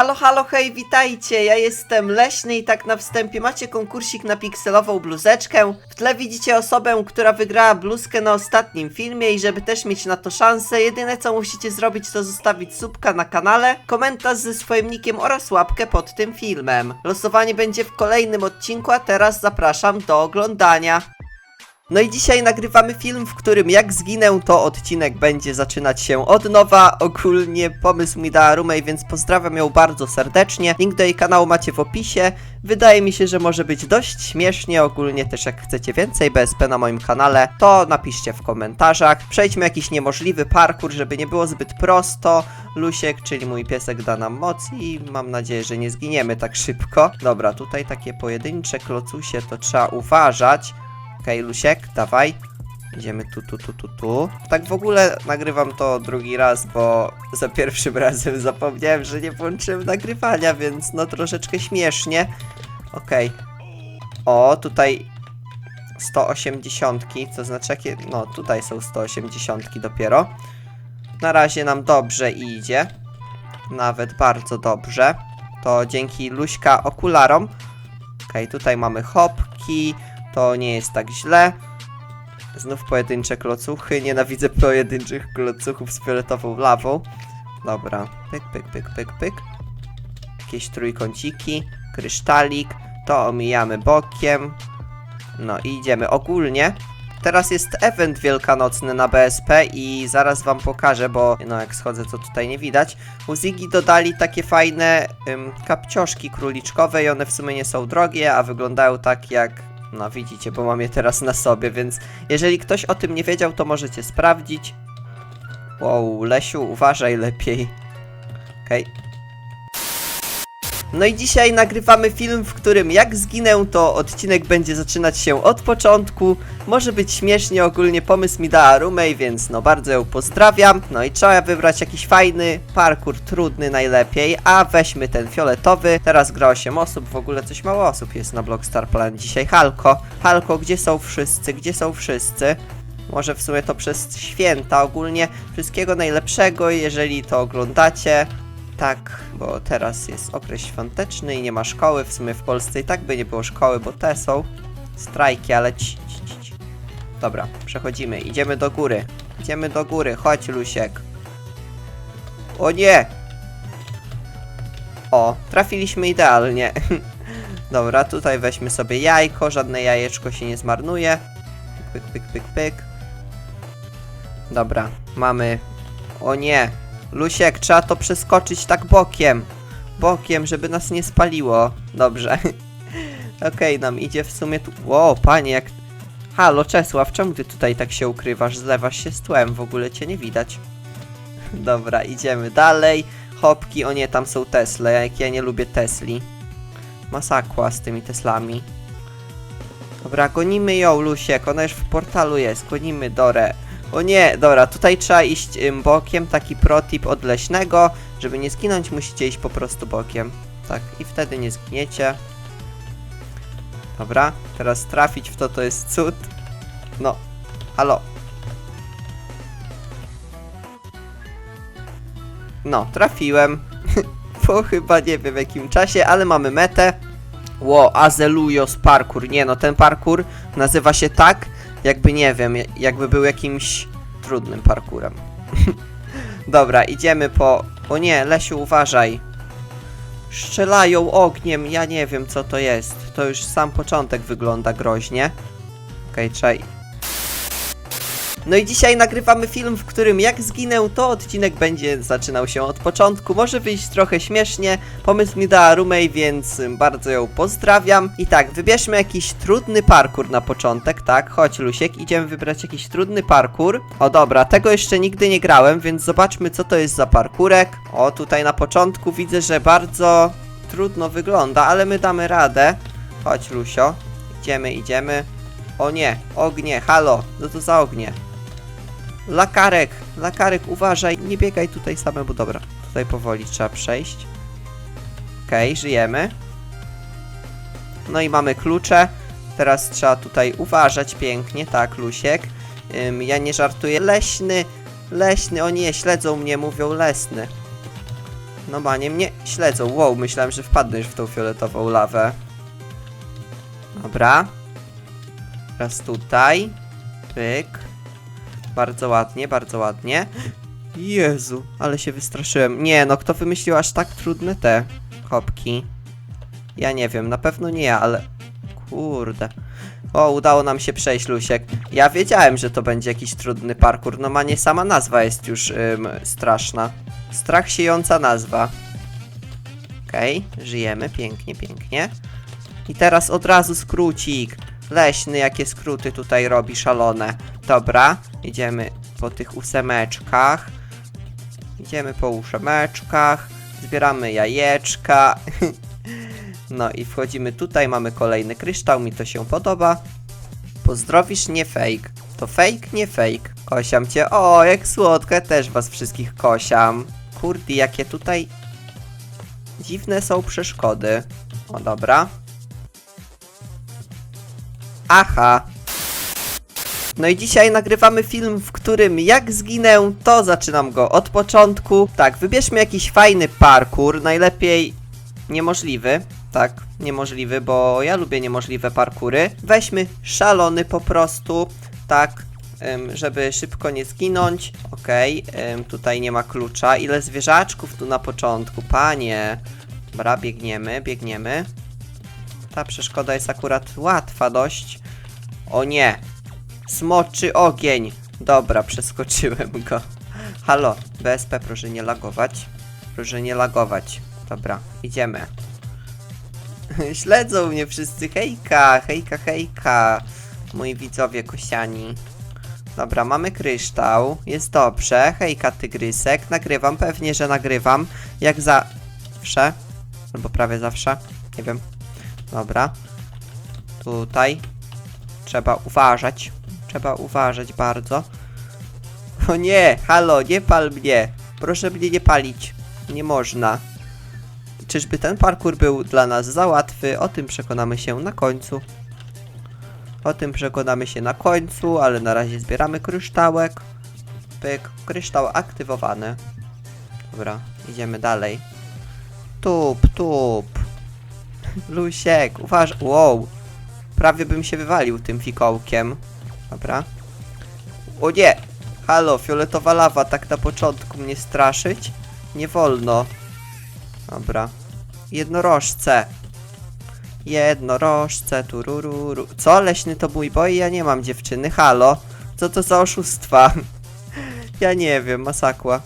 Halo, halo, hej, witajcie, ja jestem Leśny i tak na wstępie macie konkursik na pikselową bluzeczkę. W tle widzicie osobę, która wygrała bluzkę na ostatnim filmie i żeby też mieć na to szansę, jedyne co musicie zrobić to zostawić subka na kanale, komentarz ze swoim nickiem oraz łapkę pod tym filmem. Losowanie będzie w kolejnym odcinku, a teraz zapraszam do oglądania. No i dzisiaj nagrywamy film, w którym jak zginę, to odcinek będzie zaczynać się od nowa. Ogólnie pomysł mi dała Rumej, więc pozdrawiam ją bardzo serdecznie. Link do jej kanału macie w opisie. Wydaje mi się, że może być dość śmiesznie. Ogólnie też jak chcecie więcej BSP na moim kanale, to napiszcie w komentarzach. Przejdźmy jakiś niemożliwy parkour, żeby nie było zbyt prosto. Lusiek, czyli mój piesek da nam moc i mam nadzieję, że nie zginiemy tak szybko. Dobra, tutaj takie pojedyncze klocusie, to trzeba uważać. Okej, Lusiek, dawaj. Idziemy tu, tu, tu, tu, tu. Tak w ogóle nagrywam to drugi raz, bo za pierwszym razem zapomniałem, że nie włączyłem nagrywania, więc no troszeczkę śmiesznie. Okej. O, tutaj 180, to znaczy jakie... No, tutaj są 180 dopiero. Na razie nam dobrze idzie. Nawet bardzo dobrze. To dzięki Luśka okularom. Okej, tutaj mamy hopki. To nie jest tak źle. Znów pojedyncze klocuchy. Nienawidzę pojedynczych klocuchów z fioletową lawą. Dobra. Pyk, pyk, pyk, pyk, pyk. Jakieś trójkąciki. Krysztalik. To omijamy bokiem. No i idziemy. Ogólnie teraz jest event wielkanocny na BSP i zaraz wam pokażę, bo no jak schodzę to tutaj nie widać. U Ziggy dodali takie fajne ym, kapcioszki króliczkowe i one w sumie nie są drogie, a wyglądają tak jak no widzicie, bo mam je teraz na sobie, więc jeżeli ktoś o tym nie wiedział, to możecie sprawdzić. Wow, Lesiu, uważaj lepiej. Okej. No i dzisiaj nagrywamy film, w którym jak zginę, to odcinek będzie zaczynać się od początku. Może być śmiesznie, ogólnie pomysł mi dała Rumej, więc no bardzo ją pozdrawiam. No i trzeba wybrać jakiś fajny parkour, trudny najlepiej, a weźmy ten fioletowy. Teraz gra 8 osób, w ogóle coś mało osób jest na Blockstar Plan dzisiaj. Halko, Halko, gdzie są wszyscy, gdzie są wszyscy? Może w sumie to przez święta ogólnie. Wszystkiego najlepszego, jeżeli to oglądacie. Tak, bo teraz jest okres świąteczny i nie ma szkoły. W sumie w Polsce i tak by nie było szkoły, bo te są strajki, ale ci, ci, ci. Dobra, przechodzimy. Idziemy do góry. Idziemy do góry. Chodź, Lusiek. O nie! O, trafiliśmy idealnie. Dobra, tutaj weźmy sobie jajko. Żadne jajeczko się nie zmarnuje. Pyk, pyk, pyk, pyk. Dobra, mamy. O nie! Lusiek, trzeba to przeskoczyć tak bokiem. Bokiem, żeby nas nie spaliło. Dobrze. Okej, nam idzie w sumie tu. Ło, panie, jak. Halo, Czesław, czemu ty tutaj tak się ukrywasz? Zlewasz się z tłem, w ogóle cię nie widać. Dobra, idziemy dalej. Hopki, o nie, tam są Tesle. Jak ja nie lubię Tesli. Masakła z tymi Teslami. Dobra, gonimy ją, Lusiek. Ona już w portalu jest. Gonimy Dorę. O nie, dobra, tutaj trzeba iść bokiem, taki protip od leśnego. Żeby nie zginąć, musicie iść po prostu bokiem. Tak, i wtedy nie zginiecie. Dobra, teraz trafić w to to jest cud. No, halo. No, trafiłem. po chyba nie wiem w jakim czasie, ale mamy metę. Ło, Azelujos parkour. Nie no, ten parkour nazywa się tak, jakby nie wiem, jakby był jakimś trudnym parkurem. Dobra, idziemy po... O nie, Lesiu, uważaj. Strzelają ogniem, ja nie wiem co to jest. To już sam początek wygląda groźnie. Okej, okay, czaj. No i dzisiaj nagrywamy film, w którym jak zginę, to odcinek będzie zaczynał się od początku. Może wyjść trochę śmiesznie. Pomysł mi dała Rumej, więc bardzo ją pozdrawiam. I tak, wybierzmy jakiś trudny parkour na początek, tak? Chodź Lusiek, idziemy wybrać jakiś trudny parkour. O dobra, tego jeszcze nigdy nie grałem, więc zobaczmy co to jest za parkurek. O, tutaj na początku widzę, że bardzo trudno wygląda, ale my damy radę. Chodź Lusio, idziemy, idziemy. O nie, ognie, halo, co to za ognie? Lakarek, lakarek, uważaj, nie biegaj tutaj samemu, dobra. Tutaj powoli trzeba przejść. Okej, okay, żyjemy. No i mamy klucze. Teraz trzeba tutaj uważać pięknie, tak, Lusiek. Ym, ja nie żartuję. Leśny, leśny, o nie, śledzą mnie, mówią lesny. No banie mnie śledzą. Wow, myślałem, że wpadnę już w tą fioletową lawę. Dobra. Raz tutaj. Pyk. Bardzo ładnie, bardzo ładnie. Jezu, ale się wystraszyłem. Nie, no kto wymyślił aż tak trudne te kopki? Ja nie wiem, na pewno nie ja, ale... Kurde. O, udało nam się przejść, Lusiek. Ja wiedziałem, że to będzie jakiś trudny parkour. No ma nie sama nazwa jest już ym, straszna. Strach siejąca nazwa. Okej, żyjemy, pięknie, pięknie. I teraz od razu skrócik. Leśny, jakie skróty tutaj robi, szalone. Dobra, idziemy po tych ósemeczkach. Idziemy po ósemeczkach. Zbieramy jajeczka. No i wchodzimy tutaj, mamy kolejny kryształ, mi to się podoba. Pozdrowisz, nie fake. To fake, nie fake. Kosiam cię. O, jak słodko, ja też was wszystkich kosiam. Kurde, jakie tutaj dziwne są przeszkody. O, dobra. Aha. No i dzisiaj nagrywamy film, w którym jak zginę, to zaczynam go od początku. Tak, wybierzmy jakiś fajny parkour, najlepiej niemożliwy. Tak, niemożliwy, bo ja lubię niemożliwe parkury. Weźmy szalony po prostu, tak, żeby szybko nie zginąć. Okej, em, tutaj nie ma klucza. Ile zwierzaczków tu na początku, panie. Dobra, biegniemy, biegniemy. Ta przeszkoda jest akurat łatwa dość. O nie, smoczy ogień. Dobra, przeskoczyłem go. Halo, BSP, proszę nie lagować. Proszę nie lagować. Dobra, idziemy. Śledzą mnie wszyscy. Hejka, hejka, hejka. Moi widzowie kosiani. Dobra, mamy kryształ. Jest dobrze. Hejka, tygrysek. Nagrywam, pewnie, że nagrywam. Jak zawsze. Albo prawie zawsze. Nie wiem. Dobra. Tutaj. Trzeba uważać. Trzeba uważać bardzo. O nie, halo, nie pal mnie. Proszę mnie nie palić. Nie można. Czyżby ten parkour był dla nas za łatwy? O tym przekonamy się na końcu. O tym przekonamy się na końcu, ale na razie zbieramy kryształek. Pyk, kryształ aktywowany. Dobra, idziemy dalej. Tup, tup. Lusiek, uważ... Wow. Prawie bym się wywalił tym fikołkiem. Dobra. O nie! Halo, fioletowa lawa, tak na początku mnie straszyć? Nie wolno. Dobra. Jednorożce. Jednorożce, turururu. Co? Leśny to mój boj? Ja nie mam dziewczyny. Halo? Co to za oszustwa? Ja nie wiem, masakła.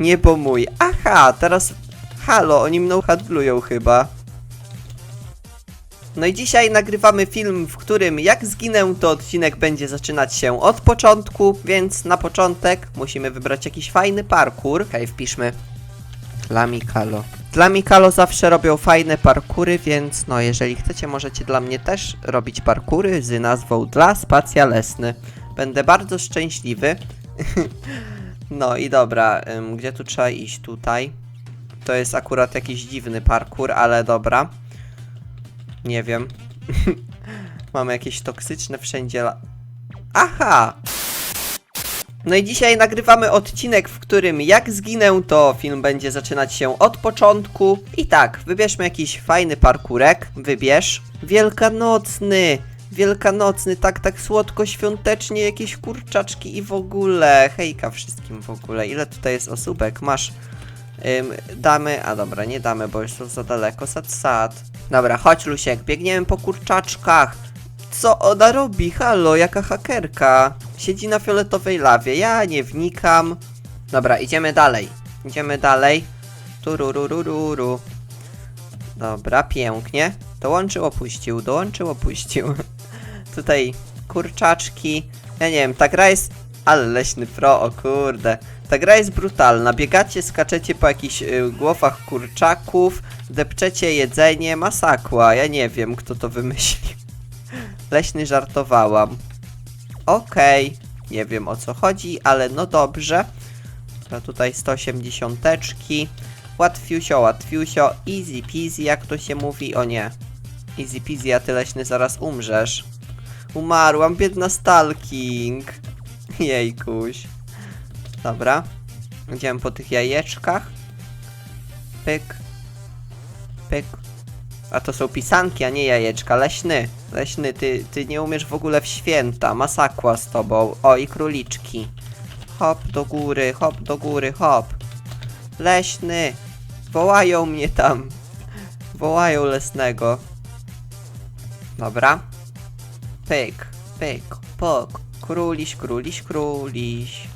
Niebo mój. Aha, teraz... Halo, oni mną handlują chyba. No i dzisiaj nagrywamy film, w którym jak zginę, to odcinek będzie zaczynać się od początku, więc na początek musimy wybrać jakiś fajny parkour. Hej, wpiszmy dla Mikalo. Dla Mikalo zawsze robią fajne parkury, więc no jeżeli chcecie, możecie dla mnie też robić parkury z nazwą dla Spacja Lesny. Będę bardzo szczęśliwy. no i dobra, gdzie tu trzeba iść? Tutaj. To jest akurat jakiś dziwny parkour, ale dobra. Nie wiem. Mamy jakieś toksyczne wszędzie. Aha! No i dzisiaj nagrywamy odcinek, w którym jak zginę, to film będzie zaczynać się od początku. I tak, wybierzmy jakiś fajny parkurek. Wybierz. Wielkanocny! Wielkanocny, tak, tak słodko, świątecznie, jakieś kurczaczki i w ogóle. Hejka wszystkim w ogóle. Ile tutaj jest osóbek? Masz. Ym, damy, a dobra, nie damy, bo już są za daleko. Sad, sad. Dobra, chodź Lusiek, biegniemy po kurczaczkach. Co ona robi? Halo, jaka hakerka? Siedzi na fioletowej lawie, ja nie wnikam. Dobra, idziemy dalej. Idziemy dalej. Turururururu. Dobra, pięknie. Dołączył, opuścił, dołączył, opuścił. Tutaj kurczaczki. Ja nie wiem, ta gra jest... Ale leśny pro, o kurde. Ta gra jest brutalna. Biegacie, skaczecie po jakichś y, głowach kurczaków, depczecie jedzenie, masakła. Ja nie wiem, kto to wymyślił. Leśny żartowałam. Okej, nie wiem o co chodzi, ale no dobrze. To tutaj 180 teczki. Łatwiusio, łatwiusio, easy peasy, jak to się mówi. O nie. Easy peasy, a ty leśny zaraz umrzesz. Umarłam, biedna stalking. Jejkuś. Dobra. Idziemy po tych jajeczkach. pyk, pyk. A to są pisanki, a nie jajeczka. Leśny, leśny, ty, ty nie umiesz w ogóle w święta. Masakła z tobą. O, i króliczki. Hop do góry, hop do góry, hop. Leśny, wołają mnie tam. Wołają lesnego. Dobra. Pyk, pyk, pok. Króliś, króliś, króliś.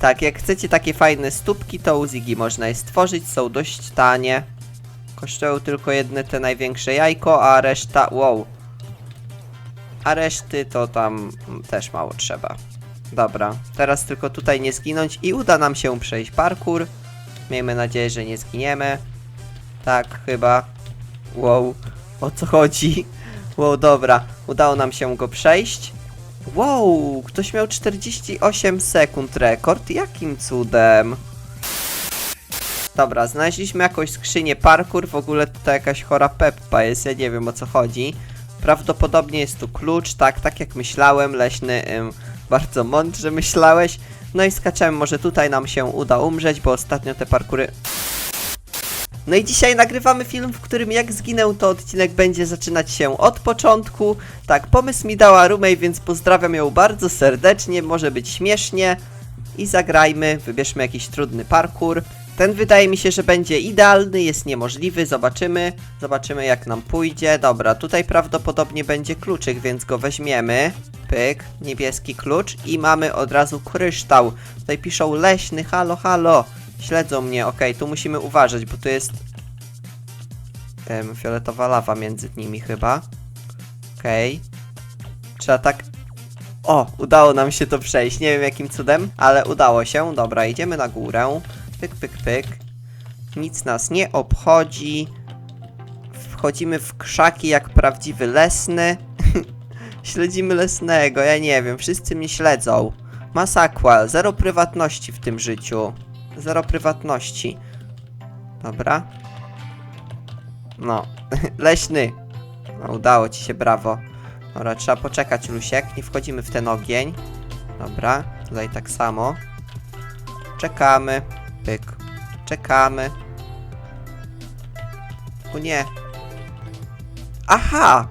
Tak, jak chcecie takie fajne stópki, to u można je stworzyć. Są dość tanie. Kosztują tylko jedne te największe jajko, a reszta... Wow. A reszty to tam też mało trzeba. Dobra, teraz tylko tutaj nie zginąć i uda nam się przejść parkour. Miejmy nadzieję, że nie zginiemy. Tak, chyba. Wow, o co chodzi? Wow, dobra, udało nam się go przejść. Wow, ktoś miał 48 sekund rekord. Jakim cudem? Dobra, znaleźliśmy jakąś skrzynię parkour. W ogóle to jakaś chora Peppa jest, ja nie wiem o co chodzi. Prawdopodobnie jest tu klucz, tak, tak jak myślałem, leśny, ym, bardzo mądrze myślałeś. No i skaczemy, może tutaj nam się uda umrzeć, bo ostatnio te parkury no i dzisiaj nagrywamy film, w którym jak zginę, to odcinek będzie zaczynać się od początku. Tak, pomysł mi dała Rumej, więc pozdrawiam ją bardzo serdecznie, może być śmiesznie. I zagrajmy, wybierzmy jakiś trudny parkour. Ten wydaje mi się, że będzie idealny, jest niemożliwy, zobaczymy. Zobaczymy jak nam pójdzie. Dobra, tutaj prawdopodobnie będzie kluczyk, więc go weźmiemy. Pyk, niebieski klucz i mamy od razu kryształ. Tutaj piszą leśny, halo, halo. Śledzą mnie, okej, tu musimy uważać, bo tu jest em, fioletowa lawa między nimi chyba. Okej. Trzeba tak... O, udało nam się to przejść, nie wiem jakim cudem, ale udało się. Dobra, idziemy na górę. Pyk, pyk, pyk. Nic nas nie obchodzi. Wchodzimy w krzaki jak prawdziwy lesny. Śledzimy lesnego, ja nie wiem, wszyscy mnie śledzą. Masakła, zero prywatności w tym życiu. Zero prywatności. Dobra. No, leśny. No, udało ci się, brawo. Dobra, trzeba poczekać, Lusiek. Nie wchodzimy w ten ogień. Dobra, tutaj tak samo. Czekamy. Pyk. Czekamy. O nie. Aha!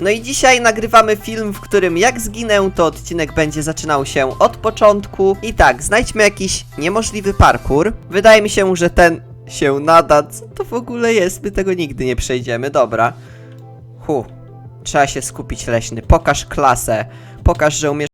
No i dzisiaj nagrywamy film, w którym jak zginę, to odcinek będzie zaczynał się od początku. I tak, znajdźmy jakiś niemożliwy parkour. Wydaje mi się, że ten się nada. Co to w ogóle jest? My tego nigdy nie przejdziemy. Dobra. Hu. Trzeba się skupić, leśny. Pokaż klasę. Pokaż, że umiesz